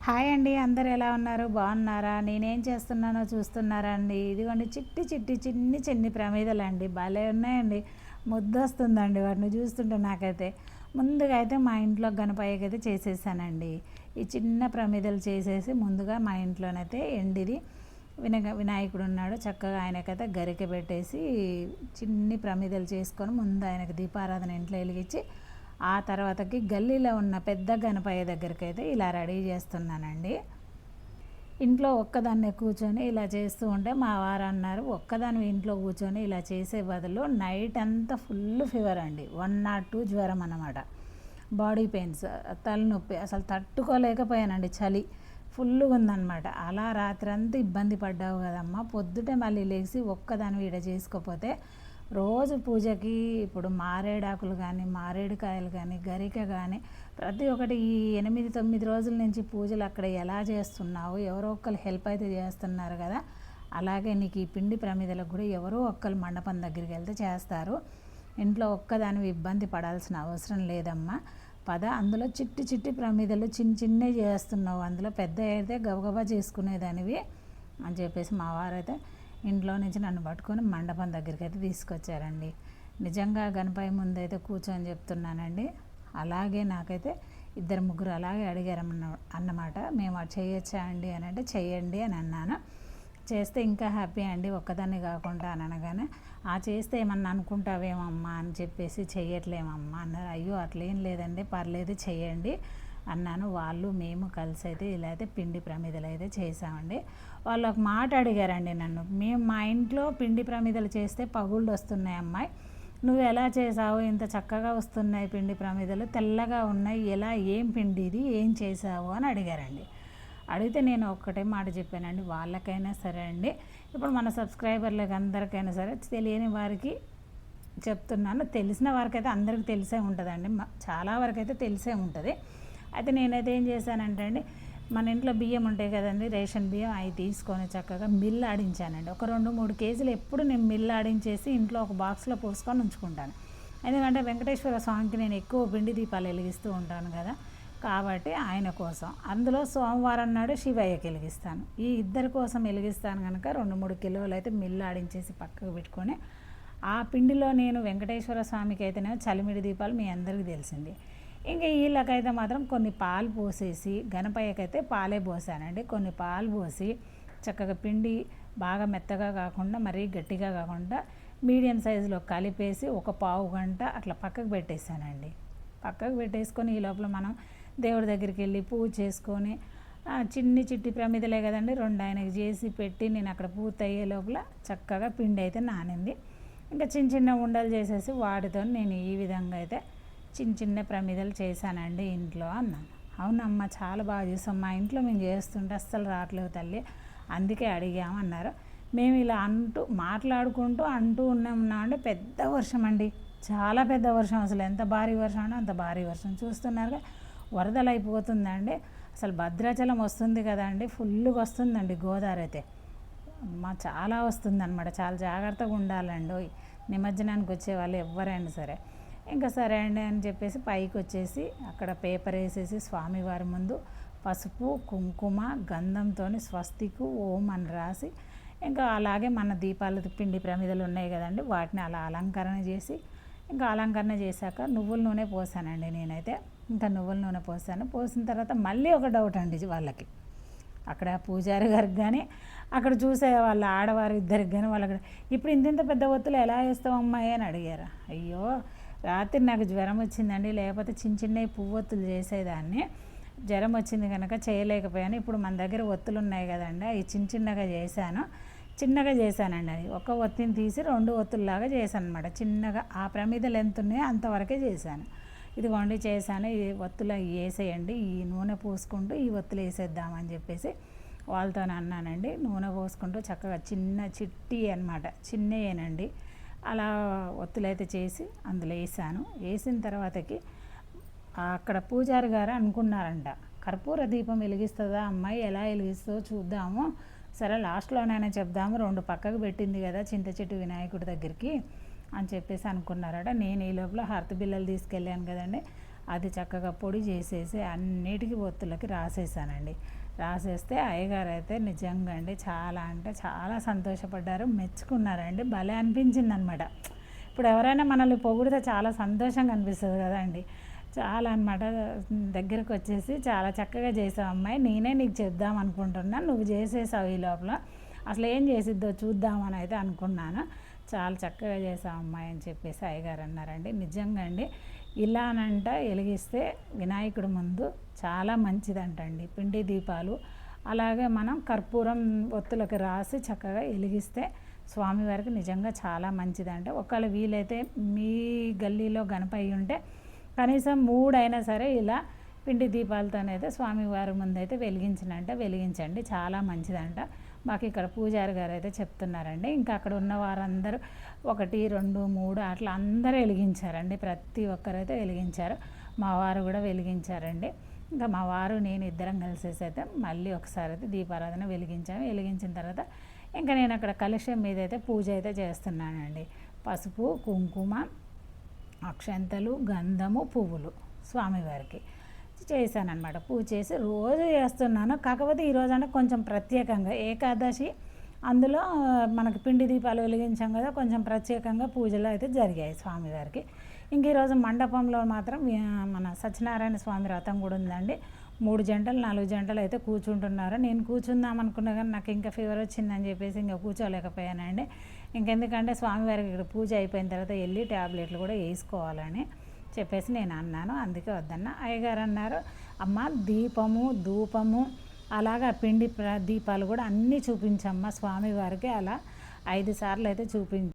Hi అండి అందరు ఎలా ఉన్నారు? బాగున్నారా? నేనేం చేస్తున్నానో చూస్తున్నారా అండి? ఇదిగోండి చిట్టి చిట్టి చిన్ని చిన్ని ప్రమేదలు అండి భలే ఉన్నాయండి. ముద్దొస్తుందండి వాటిని చూస్తుంటే నాకైతే. ముందుగా అయితే మా ఇంట్లో గణపయ్యకి అయితే చేసేసానండి. ఈ చిన్న ప్రమేదలు చేసేసి ముందుగా మా ఇంట్లోనైతే ఎండిది. వినగ వినాయకుడు ఉన్నాడు చక్కగా ఆయనకైతే గరిక పెట్టేసి చిన్ని ప్రమిదలు చేసుకొని ముందు ఆయనకి దీపారాధన ఇంట్లో వెలిగించి ఆ తర్వాతకి గల్లీలో ఉన్న పెద్ద గణపయ్య దగ్గరికి అయితే ఇలా రెడీ చేస్తున్నానండి. ఇంట్లో ఒక్కదాన్నే కూర్చొని ఇలా చేస్తూ ఉంటే మా వారు అన్నారు ఒక్కదాని ఇంట్లో కూర్చొని ఇలా చేసే బదులు నైట్ అంతా ఫుల్ ఫీవర్ అండి. వన్ నాట్ టూ జ్వరం అన్నమాట. బాడీ పెయిన్స్ తలనొప్పి అసలు తట్టుకోలేకపోయానండి. చలి ఫుల్గా ఉందన్నమాట. అలా రాత్రి అంతా ఇబ్బంది పడ్డావు కదమ్మా. పొద్దుటే మళ్ళీ లేచి ఒక్కదాని వీడ చేసుకోపోతే రోజు పూజకి ఇప్పుడు మారేడాకులు కానీ మారేడుకాయలు కానీ గరిక కానీ ప్రతి ఒక్కటి ఈ ఎనిమిది తొమ్మిది రోజుల నుంచి పూజలు అక్కడ ఎలా చేస్తున్నావు ఎవరో ఒక్కరు హెల్ప్ అయితే చేస్తున్నారు కదా. అలాగే నీకు ఈ పిండి ప్రమిదలకు కూడా ఎవరో ఒక్కరు మండపం దగ్గరికి వెళ్తే చేస్తారు. ఇంట్లో ఒక్కదాని ఇబ్బంది పడాల్సిన అవసరం లేదమ్మా. పద అందులో చిట్టి చిట్టి ప్రమిదలు చిన్న చిన్నవి చేస్తున్నావు. అందులో పెద్ద అయితే గబగబా చేసుకునేదానివి అని చెప్పేసి మా వారైతే ఇంట్లో నుంచి నన్ను పట్టుకొని మండపం దగ్గరికి అయితే తీసుకొచ్చారండి. నిజంగా గణపతి ముందైతే కూర్చొని చెప్తున్నానండి. అలాగే నాకైతే ఇద్దరు ముగ్గురు అలాగే అడిగారన్న అన్నమాట. మేము అది చేయొచ్చా అండి అని అంటే చెయ్యండి అని అన్నాను. చేస్తే ఇంకా హ్యాపీ అండి ఒక్కదాన్ని కాకుండా అని అనగానే ఆ చేస్తే ఏమన్నా అనుకుంటావేమమ్మా అని చెప్పేసి చెయ్యట్లేమమ్మా అన్నారు. అయ్యో అట్లేం లేదండి పర్లేదు చేయండి అన్నాను. వాళ్ళు మేము కలిసి అయితే ఇలా అయితే పిండి ప్రమిదలు అయితే చేసామండి వాళ్ళు ఒక మాట అడిగారండి నన్ను. మేము మా ఇంట్లో పిండి ప్రమిదలు చేస్తే పగుళ్ళు వస్తున్నాయి అమ్మాయి. నువ్వు ఎలా చేసావు ఇంత చక్కగా వస్తున్నాయి పిండి ప్రమిదలు. తెల్లగా ఉన్నాయి. ఎలా? ఏం పిండి ఇది? ఏం చేసావు అని అడిగారండి. అడిగితే నేను ఒక్కటే మాట చెప్పానండి. వాళ్ళకైనా సరే అండి. ఇప్పుడు మన సబ్స్క్రైబర్లకు అందరికైనా సరే తెలియని వారికి చెప్తున్నాను. తెలిసిన వారికైతే అందరికి తెలిసే ఉంటుందండి. చాలా వరకు అయితే తెలిసే ఉంటుంది. అయితే నేనైతే ఏం చేశానంటే అండి మన ఇంట్లో బియ్యం ఉంటాయి కదండి రేషన్ బియ్యం అవి తీసుకొని చక్కగా మిల్ ఆడించానండి. ఒక రెండు మూడు కేజీలు ఎప్పుడు నేను మిల్ ఆడించేసి ఇంట్లో ఒక బాక్స్లో పోసుకొని ఉంచుకుంటాను. ఎందుకంటే వెంకటేశ్వర స్వామికి నేను ఎక్కువ పిండి దీపాలు వెలిగిస్తూ ఉంటాను కదా కాబట్టి ఆయన కోసం. అందులో సోమవారం నాడు శివయ్యకి వెలిగిస్తాను. ఈ ఇద్దరి కోసం వెలిగిస్తాను కనుక రెండు మూడు కిలోలు అయితే మిల్లు ఆడించేసి పక్కకు పెట్టుకొని ఆ పిండిలో నేను వెంకటేశ్వర స్వామికి అయితేనే చలిమిడి దీపాలు మీ అందరికీ తెలిసింది. ఇంకా వీళ్ళకైతే మాత్రం కొన్ని పాలు పోసేసి గణపయ్యకైతే పాలే పోసానండి. కొన్ని పాలు పోసి చక్కగా పిండి బాగా మెత్తగా కాకుండా మరీ గట్టిగా కాకుండా మీడియం సైజులో కలిపేసి ఒక పావు గంట అట్లా పక్కకు పెట్టేశానండి. పక్కకు పెట్టేసుకొని ఈ లోపల మనం దేవుడి దగ్గరికి వెళ్ళి పూజ చేసుకొని చిన్ని చిట్టి ప్రమిదలే కదండి రెండు ఆయనకి చేసి పెట్టి నేను అక్కడ పూర్తి అయ్యే లోపల చక్కగా పిండి అయితే నానింది. ఇంకా చిన్న చిన్న ఉండలు చేసేసి వాటితో నేను ఈ విధంగా అయితే చిన్న చిన్న ప్రమిదలు చేశానండి ఇంట్లో అన్నాను. అవునమ్మా చాలా బాగా చేసాం మా ఇంట్లో మేము చేస్తుంటే అస్సలు రావట్లేదు తల్లి అందుకే అడిగామన్నారు మేము ఇలా అంటూ మాట్లాడుకుంటూ అంటూ ఉన్నాం ఉన్నామంటే పెద్ద వర్షం అండి. చాలా పెద్ద వర్షం అసలు. ఎంత భారీ వర్షం అంటే అంత భారీ వర్షం చూస్తున్నారుగా వరదలు అయిపోతుందండి. అసలు భద్రాచలం వస్తుంది కదండి ఫుల్గా వస్తుందండి గోదావరి అయితే. మా చాలా వస్తుందన్నమాట. చాలా జాగ్రత్తగా ఉండాలండి. నిమజ్జనానికి వచ్చే వాళ్ళు ఎవరైనా సరే. ఇంకా సరే అండి అని చెప్పేసి పైకి వచ్చేసి అక్కడ పేపర్ వేసేసి స్వామివారి ముందు పసుపు కుంకుమ గంధంతో స్వస్తికు ఓం అని రాసి ఇంకా అలాగే మన దీపాలు పిండి ప్రమిదలు ఉన్నాయి కదండి వాటిని అలా అలంకరణ చేసి ఇంకా అలంకరణ చేశాక నువ్వుల నూనె పోసానండి నేనైతే. ఇంకా నువ్వుల నూనె పోసాను. పోసిన తర్వాత మళ్ళీ ఒక డౌట్ అండి వాళ్ళకి. అక్కడ పూజారి గారికి కానీ అక్కడ చూసే వాళ్ళ ఆడవారు ఇద్దరికి కానీ వాళ్ళకి ఇప్పుడు ఇంత ఇంత పెద్ద ఒత్తులు ఎలా వేస్తావు అమ్మాయి అని అడిగారు. అయ్యో రాత్రి నాకు జ్వరం వచ్చిందండి లేకపోతే చిన్న చిన్నవి పువ్వొత్తులు చేసేదాన్ని. జ్వరం వచ్చింది కనుక చేయలేకపోయాను. ఇప్పుడు మన దగ్గర ఒత్తులు ఉన్నాయి కదండి అవి చిన్న చిన్నగా చేశాను. చిన్నగా చేశానండి అది. ఒక ఒత్తిని తీసి రెండు ఒత్తుల్లాగా చేశాను అనమాట చిన్నగా ఆ ప్రమిదలు ఎంత ఉన్నాయో అంతవరకే చేశాను. ఇదిగోండి చేశాను. ఈ ఒత్తులు అవి వేసేయండి. ఈ నూనె పోసుకుంటూ ఈ ఒత్తులు వేసేద్దామని చెప్పేసి వాళ్ళతో అన్నానండి. నూనె పోసుకుంటూ చక్కగా చిన్న చిట్టి అనమాట చిన్నయేనండి. అలా ఒత్తులైతే చేసి అందులో వేసాను. వేసిన తర్వాతకి అక్కడ పూజారి గారు అనుకున్నారంట కర్పూర దీపం వెలిగిస్తుందా అమ్మాయి? ఎలా వెలిగిస్తుందో చూద్దాము. సరే లాస్ట్లోనైనా చెప్దాము. రెండు పక్కకు పెట్టింది కదా చింత చెట్టు వినాయకుడి దగ్గరికి అని చెప్పేసి అనుకున్నారట. నేను ఈ లోపల హర్త బిల్లలు తీసుకెళ్ళాను కదండి. అది చక్కగా పొడి చేసేసి అన్నిటికీ ఒత్తులకి రాసేసానండి. రాసేస్తే అయ్యగారు అయితే నిజంగా అండి చాలా అంటే చాలా సంతోషపడ్డారు మెచ్చుకున్నారండి. భలే అనిపించింది అనమాట ఇప్పుడు ఎవరైనా మనల్ని పొగిడితే చాలా సంతోషంగా అనిపిస్తుంది కదండి. చాలా అనమాట దగ్గరకు వచ్చేసి చాలా చక్కగా చేసావు అమ్మాయి. నేనే నీకు చెప్దాం అనుకుంటున్నా. నువ్వు చేసేసావు ఈ లోపల. అసలు ఏం చేసిద్దో చూద్దామని అయితే అనుకున్నాను. చాలా చక్కగా చేసావు అమ్మాయి అని చెప్పేసి అయ్యగారు అన్నారండి. నిజంగా అండి. ఇలానంట వెలిగిస్తే వినాయకుడి ముందు చాలా మంచిదంటండి. పిండి దీపాలు. అలాగే మనం కర్పూరం ఒత్తులకు రాసి చక్కగా వెలిగిస్తే స్వామివారికి నిజంగా చాలా మంచిదంట. ఒకవేళ వీలైతే మీ గల్లీలో గణపయ్య ఉంటే కనీసం మూడైనా సరే ఇలా పిండి దీపాలతోనైతే స్వామివారి ముందైతే వెలిగించినంట వెలిగించండి. చాలా మంచిదంట. మాకు ఇక్కడ పూజారి గారు అయితే చెప్తున్నారండి. ఇంకా అక్కడ ఉన్న వారందరూ ఒకటి రెండు మూడు అట్లా అందరూ వెలిగించారండి. ప్రతి ఒక్కరైతే వెలిగించారు. మా వారు కూడా వెలిగించారండి. ఇంకా మా వారు నేను ఇద్దరం కలిసేసి అయితే మళ్ళీ ఒకసారి అయితే దీపారాధన వెలిగించాము. వెలిగించిన తర్వాత ఇంకా నేను అక్కడ కలుషం మీద అయితే పూజ అయితే చేస్తున్నానండి. పసుపు కుంకుమ అక్షంతలు గంధము పువ్వులు స్వామివారికి. చేశానమాట పూజ చేసి రోజు చేస్తున్నాను. కాకపోతే ఈరోజు అంటే కొంచెం ప్రత్యేకంగా ఏకాదశి అందులో మనకి పిండి దీపాలు వెలిగించాం కదా కొంచెం ప్రత్యేకంగా పూజలు అయితే జరిగాయి స్వామివారికి ఇంక ఈరోజు మండపంలో మాత్రం మన సత్యనారాయణ స్వామి రథం కూడా ఉందండి. మూడు జంటలు నాలుగు జంటలు అయితే కూర్చుంటున్నారు. నేను కూర్చుందాం అనుకున్నా కానీ నాకు ఇంకా ఫీవర్ వచ్చిందని చెప్పేసి ఇంకా కూర్చోలేకపోయానండి. ఇంకెందుకంటే స్వామివారికి ఇక్కడ పూజ అయిపోయిన తర్వాత వెళ్ళి ట్యాబ్లెట్లు కూడా వేసుకోవాలని. చెప్పేసి నేను అన్నాను. అందుకే వద్దన్న. అయ్యగారు అన్నారు అమ్మ దీపము ధూపము అలాగా పిండి దీపాలు కూడా అన్నీ చూపించమ్మ స్వామివారికి అలా ఐదు సార్లు అయితే చూపించి